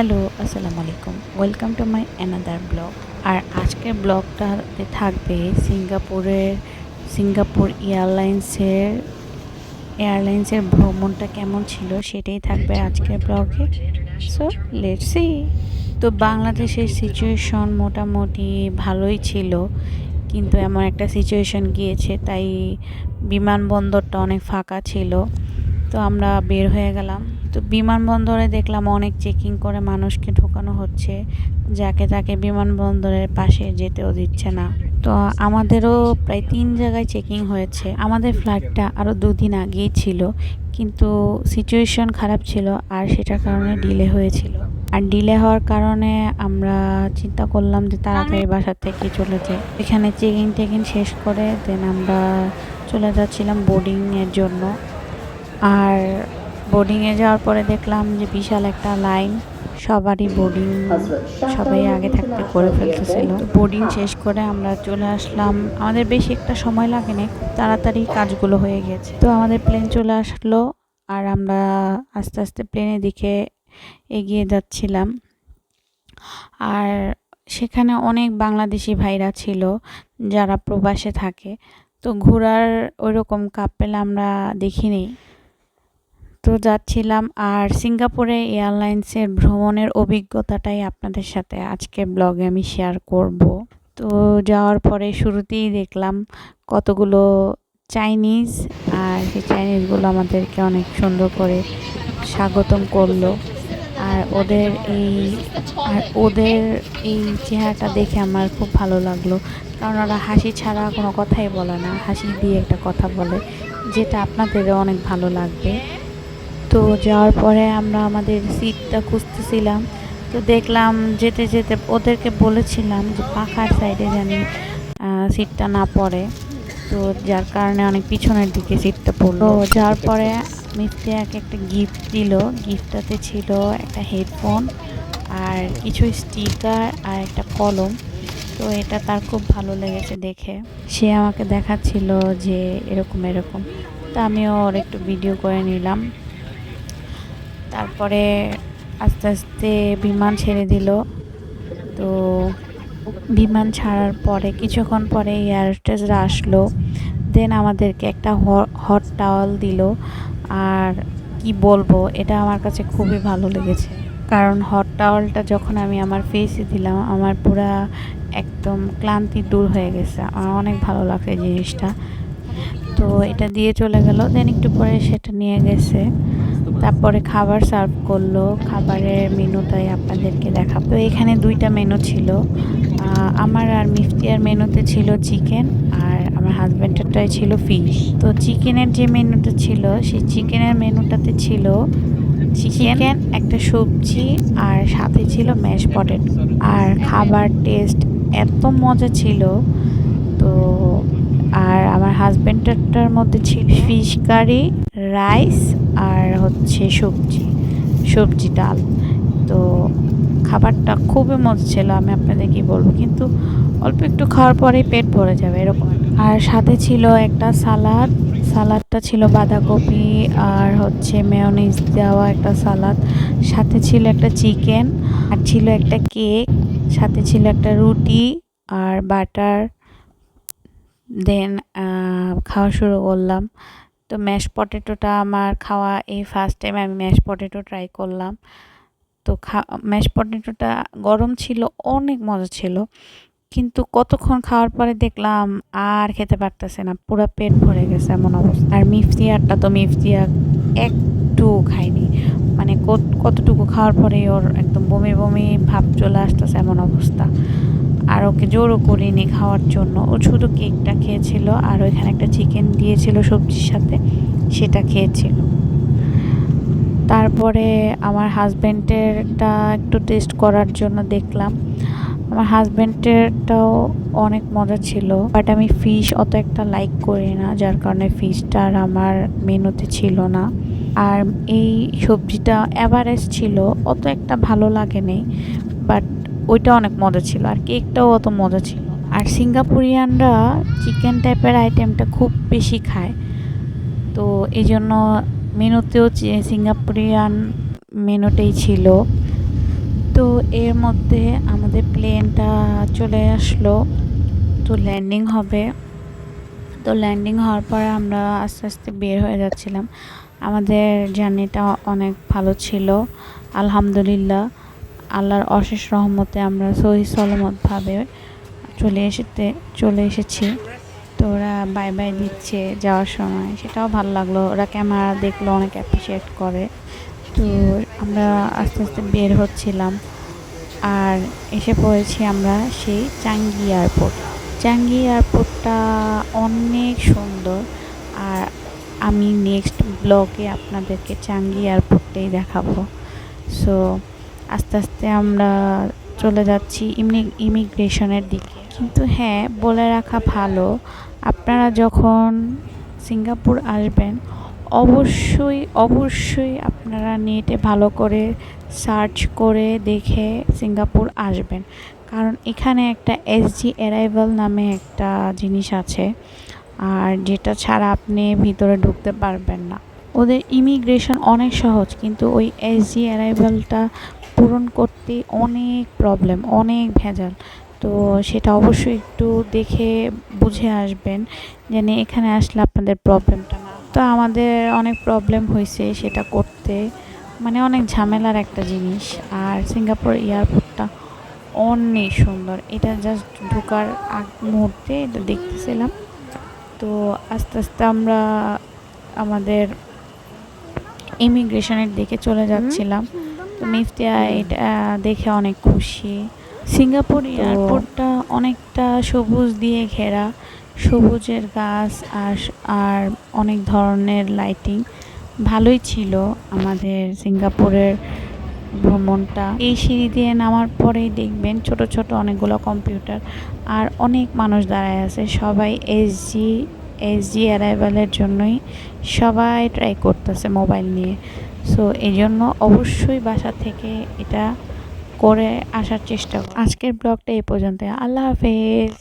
Hello, আসসালামু আলাইকুম। Welcome to my another blog আর আজকের ব্লগটাতে থাকবে সিঙ্গাপুরের সিঙ্গাপুর এয়ারলাইন্সের এয়ারলাইন্সের ভ্রমণটা কেমন ছিল সেটাই থাকবে আজকের ব্লগে সো লেটস সি তো বাংলাদেশের সিচুয়েশন মোটামুটি ভালোই ছিল, কিন্তু এমন একটা সিচুয়েশন গিয়েছে, তাই বিমানবন্দরটা অনেক ফাঁকা ছিল। তো আমরা বের হয়ে গেলাম। তো বিমানবন্দরে দেখলাম অনেক চেকিং করে মানুষকে ঢোকানো হচ্ছে, যাকে তাকে বিমানবন্দরের পাশে যেতেও দিচ্ছে না। তো আমাদেরও প্রায় তিন জায়গায় চেকিং হয়েছে। আমাদের ফ্লাইটটা আরও দুদিন আগেই ছিল, কিন্তু সিচুয়েশন খারাপ ছিল আর সেটার কারণে ডিলে হয়েছিল। আর ডিলে হওয়ার কারণে আমরা চিন্তা করলাম যে তাড়াতাড়ি বাসা থেকে চলে যাই। এখানে চেকিং টেকিং শেষ করে দেন আমরা চলে যাচ্ছিলাম বোর্ডিংয়ের জন্য। আর বোর্ডিংয়ে যাওয়ার পরে দেখলাম যে বিশাল একটা লাইন সবারই বোর্ডিং সবাই আগে থাকতে করে ফেলতেছিল। বোর্ডিং শেষ করে আমরা চলে আসলাম। আমাদের বেশি একটা সময় লাগেনি তাড়াতাড়ি কাজগুলো হয়ে গেছে। তো আমাদের প্লেন চলে আসলো আর আমরা আস্তে আস্তে প্লেনের দিকে এগিয়ে যাচ্ছিলাম। আর সেখানে অনেক বাংলাদেশি ভাইরা ছিল যারা প্রবাসে থাকে। তো ঘোরার ওইরকম কাপেল আমরা দেখিনি। তো যাচ্ছিলাম আর সিঙ্গাপুরে এয়ারলাইন্সের ভ্রমণের অভিজ্ঞতাটাই আপনাদের সাথে আজকে ব্লগে আমি শেয়ার করব। তো যাওয়ার পরে শুরুতেই দেখলাম কতগুলো চাইনিজ আর সেই চাইনিজগুলো আমাদেরকে অনেক সুন্দর করে স্বাগতম করল। আর ওদের এই, আর ওদের এই চেহারাটা দেখে আমার খুব ভালো লাগল। কারণ ওরা হাসি ছাড়া কোনো কথাই বলে না। হাসি দিয়ে একটা কথা বলে, যেটা আপনাদেরও অনেক ভালো লাগবে। তো যাওয়ার পরে আমরা আমাদের সিটটা খুঁজতেছিলাম। তো দেখলাম যেতে যেতে ওদেরকে বলেছিলাম যে পাখার সাইডে জানি সিটটা না পড়ে। তো যার কারণে অনেক পিছনের দিকে সিটটা পড়ল। যাওয়ার পরে এক একটা গিফট দিল। গিফটটাতে ছিল একটা হেডফোন আর কিছু স্টিকার আর একটা কলম। তো এটা তার খুব ভালো লেগেছে দেখে। সে আমাকে দেখাচ্ছিল যে এরকম এরকম। তো আমিও ওর একটু ভিডিও করে নিলাম। তারপরে আস্তে আস্তে বিমান ছেড়ে দিল। তো বিমান ছাড়ার পরে, কিছুক্ষণ পরে এয়ার আসলো। দেন আমাদেরকে একটা হট টাওয়াল দিল। আর কি বলব, এটা আমার কাছে খুবই ভালো লেগেছে। কারণ হট টাওয়ালটা যখন আমি আমার ফেসে দিলাম, আমার পুরা একদম ক্লান্তি দূর হয়ে গেছে। আমার অনেক ভালো লাগছে জিনিসটা। তো এটা দিয়ে চলে গেল। দেন একটু পরে সেটা নিয়ে গেছে। তারপরে খাবার সার্ভ করল, খাবারের মেনুটাই আপনাদেরকে দেখাবো। এখানে দুইটা মেনু ছিল। আমার আর মিফতিয়ার মেনুতে ছিল চিকেন আর আমার হাজব্যান্ডেরটাই ছিল ফিশ তো চিকেনের যে মেনুটা ছিল, সেই চিকেনের মেনুটাতে ছিল চিকেন একটা সবজি, আর সাথে ছিল ম্যাশ পটেটো আর খাবার টেস্ট এত মজা ছিল। তো, আর আমার হাজব্যান্ডটার মধ্যে ছিল ফিশ কারি রাইস আর হচ্ছে সবজি সবজি ডাল। তো খাবারটা খুবই মজা ছিল, আমি আপনাদের কি বলব। কিন্তু অল্প একটু খাওয়ার পরেই পেট ভরে যাবে, এরকম আর সাথে ছিল একটা সালাদ। সালাদটা ছিল বাঁধাকপি আর হচ্ছে মেয়নিজ দেওয়া একটা সালাদ। সাথে ছিল একটা চিকেন আর ছিল একটা কেক সাথে ছিল একটা রুটি আর বাটার দেন খাওয়া শুরু করলাম। তো ম্যাশ পটেটোটা আমার খাওয়া এই ফার্স্ট টাইম আমি ম্যাশ পটেটো ট্রাই করলাম। তো খা ম্যাশ পটেটোটা গরম ছিল, অনেক মজা ছিল। কিন্তু কতক্ষণ খাওয়ার পরে দেখলাম আর খেতে পারতেছে না, পুরো পেট ভরে গেছে এমন অবস্থা। আর মিফতিয়ারটা তো মিফতিয়া একটু খায়নি। মানে কতটুকু খাওয়ার পরে ওর একদম বমি বমি ভাব চলে আসতেছে এমন অবস্থা। আর ওকে জোরও করিনি খাওয়ার জন্য। ও শুধু কেকটা খেয়েছিল আর ওইখানে একটা চিকেন দিয়েছিল সবজির সাথে, সেটা খেয়েছিল। তারপরে আমার হাজব্যান্ডেরটা একটু টেস্ট করার জন্য দেখলাম। আমার হাজব্যান্ডেরটাও অনেক মজা ছিল বাট আমি ফিশ অত একটা লাইক করি না, যার কারণে ফিশটা আর আমার মেনুতে ছিল না। আর এই সবজিটা অ্যাভারেজ ছিল, অত একটা ভালো লাগেনি বাট ওইটা অনেক মজা ছিল আর কেকটাও অত মজা ছিল আর সিঙ্গাপুরিয়ানরা চিকেন টাইপের আইটেমটা খুব বেশি খায়। তো এই জন্য মেনুতেও সিঙ্গাপুরিয়ান মেনুটাই ছিল। তো এর মধ্যে আমাদের প্লেনটা চলে আসলো। তো ল্যান্ডিং হবে। তো ল্যান্ডিং হওয়ার পরে আমরা আস্তে আস্তে বের হয়ে যাচ্ছিলাম। আমাদের জার্নিটা অনেক ভালো ছিল। আলহামদুলিল্লাহ। আল্লাহর অশেষ রহমতে আমরা সহি সলমতভাবে চলে এসেতে, চলে এসেছি। তো ওরা বাই বাই দিচ্ছে যাওয়ার সময়। সেটাও ভালো লাগল। ওরা ক্যামেরা দেখল, অনেক অ্যাপ্রিসিয়েট করে। তো আমরা আস্তে আস্তে বের হচ্ছিলাম। আর এসে পড়েছি আমরা সেই চাঙ্গি এয়ারপোর্ট চাঙ্গি এয়ারপোর্টটা অনেক সুন্দর। আর আমি নেক্সট ব্লগে আপনাদেরকে চাঙ্গি এয়ারপোর্টটাই দেখাবো। সো আস্তে আস্তে আমরা চলে যাচ্ছি ইমি, ইমিগ্রেশনের দিকে। কিন্তু হ্যাঁ বলে রাখা ভালো, আপনারা যখন সিঙ্গাপুর আসবেন, অবশ্যই অবশ্যই আপনারা নেটে ভালো করে সার্চ করে দেখে সিঙ্গাপুর আসবেন। কারণ এখানে একটা এসজি অ্যারাইভাল নামে একটা জিনিস আছে, আর যেটা ছাড়া আপনি ভিতরে ঢুকতে পারবেন না। ওদের ইমিগ্রেশন অনেক সহজ, কিন্তু ওই এসজি অ্যারাইভালটা পূরণ করতে অনেক প্রবলেম অনেক ভেজাল। তো সেটা অবশ্যই একটু দেখে বুঝে আসবেন যেন এখানে আসলে আপনাদের প্রবলেমটা না। তো আমাদের অনেক প্রবলেম হয়েছে সেটা করতে। মানে অনেক ঝামেলার একটা জিনিস। আর সিঙ্গাপুর এয়ারপোর্টটা অনেক সুন্দর। এটা জাস্ট ঢোকার আগ মুহূর্তে এটা দেখতেছিলাম। তো আস্তে আস্তে আমরা আমাদের ইমিগ্রেশনের দিকে চলে যাচ্ছিলাম। তো মিফতিয়া এটা দেখে অনেক খুশি। সিঙ্গাপুর এয়ারপোর্টটা অনেকটা সবুজ দিয়ে ঘেরা। সবুজের গাছ আর আর অনেক ধরনের লাইটিং ভালোই ছিল আমাদের সিঙ্গাপুরের ভ্রমণটা। এই সিঁড়ি দিয়ে নামার পরেই দেখবেন ছোট ছোট অনেকগুলো কম্পিউটার আর অনেক মানুষ দাঁড়ায় আছে। সবাই এসজি এসজি অ্যারাইভালের জন্যই সবাই ট্রাই করতেছে মোবাইল নিয়ে। সো এই জন্য অবশ্যই বাসা থেকে এটা করে আসার চেষ্টা আজকের ব্লগটা এই পর্যন্ত আল্লাহ হাফেজ।